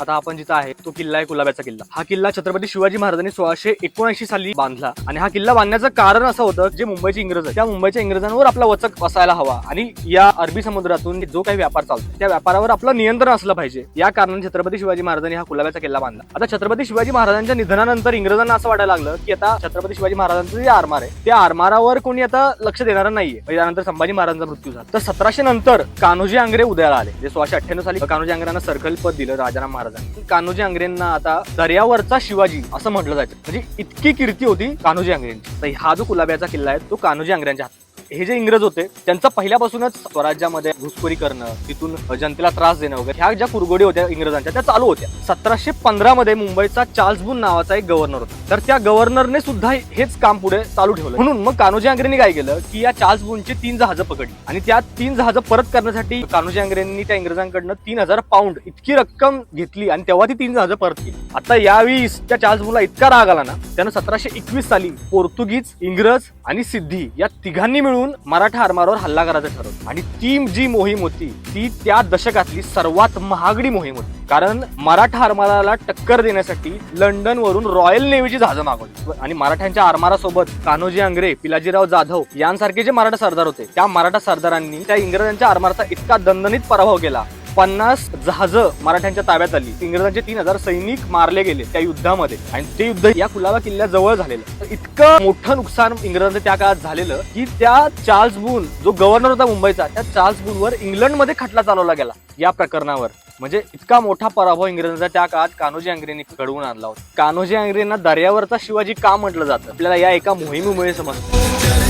आता आपण जिथं आहे तो किल्ला आहे कुलाब्याचा किल्ला. हा किल्ला छत्रपती शिवाजी महाराजांनी सोळाशे एकोणऐंशी साली बांधला. आणि हा किल्ला बांधण्याचं कारण असं होतं जे मुंबईचे इंग्रज त्या मुंबईच्या इंग्रजांवर आपला वचक बसायला हवा. आणि या अरबी समुद्रातून जो काही व्यापार चालतो त्या व्यापारावर आपलं नियंत्रण असलं पाहिजे. या कारणाने छत्रपती शिवाजी महाराजांनी हा कुलाब्याचा किल्ला बांधला. आता छत्रपती शिवाजी महाराजांच्या निधनानंतर इंग्रजांना असं वाटायला लागलं की आता छत्रपती शिवाजी महाराजांचं जे आरमार आहे त्या आरमारावर कोणी आता लक्ष देणार नाहीये. म्हणजे त्यानंतर संभाजी महाराजांचा मृत्यू झाला. तर सतराशे नंतर कान्होजी आंग्रे उदयाला आले. जे सोळाशे अठ्ठ्याण्णव साली कान्होजी आंग्रेंना सर्कल पद दिलं राजाराम महाराजांनी कान्होजी आंग्रेंना आता दर्यावरचा शिवाजी असं म्हटलं जायचं. म्हणजे इतकी कीर्ती होती कान्होजी आंग्रेंची. तर हा जो कुलाब्याचा किल्ला आहे तो कान्होजी आंग्र्यांच्या हातात हे जे इंग्रज होते त्यांचं पहिल्यापासूनच स्वराज्यामध्ये घुसखोरी करणं तिथून जनतेला त्रास देणं वगैरे ह्या ज्या कुरगोडी होत्या इंग्रजांच्या त्या चालू होत्या. सतराशे पंधरा मध्ये मुंबईचा चार्ल्स बुन नावाचा एक गव्हर्नर होता. तर त्या गव्हर्नरने सुद्धा हेच काम पुढे चालू ठेवलं. म्हणून मग कान्होजी आंग्रेंनी काय केलं की या चार्ल्स बुनची तीन जहाजं पकडली. आणि त्या तीन जहाजं परत करण्यासाठी कान्होजी आंग्रेंनी त्या इंग्रजांकडनं तीन हजार पाऊंड इतकी रक्कम घेतली आणि तेव्हा ती तीन जहाजं परत केली. आता यावेळी त्या चार्ल्स बुनला इतका राग आला ना त्यानं सतराशे एकवीस साली पोर्तुगीज इंग्रज आणि सिद्धी या तिघांनी मिळून मराठा आरमारावर हल्ला करायचं ठरवलं. आणि ती जी मोहीम होती ती त्या दशकातली सर्वात महागडी मोहीम होती. कारण मराठा आरमाराला टक्कर देण्यासाठी लंडन वरून रॉयल नेव्हीची जहाजं मागवली. आणि मराठ्यांच्या आरमारासोबत कान्होजी आंग्रे पिलाजीराव जाधव यांसारखे जे मराठा सरदार होते त्या मराठा सरदारांनी त्या इंग्रजांच्या आरमाराचा इतका दणदणीत पराभव केला पन्नास जहाजं मराठ्यांच्या ताब्यात आली. इंग्रजांचे तीन हजार सैनिक मारले गेले त्या युद्धामध्ये. आणि ते युद्ध या कुलाबा किल्ल्याजवळ झालेलं. तर इतकं मोठं नुकसान इंग्रजांचं त्या काळात झालेलं की त्या चार्ल्स बून जो गव्हर्नर होता मुंबईचा त्या चार्ल्स बूनवर इंग्लंडमध्ये खटला चालवला गेला. या प्रकरणावर. म्हणजे इतका मोठा पराभव इंग्रजांचा त्या काळात कान्होजी अंग्रेनी घडवून आणला होता. कान्होजी आंग्रेंना दर्यावरचा शिवाजी का म्हटलं जातं? आपल्याला या एका मोहिमेमुळे समजतं.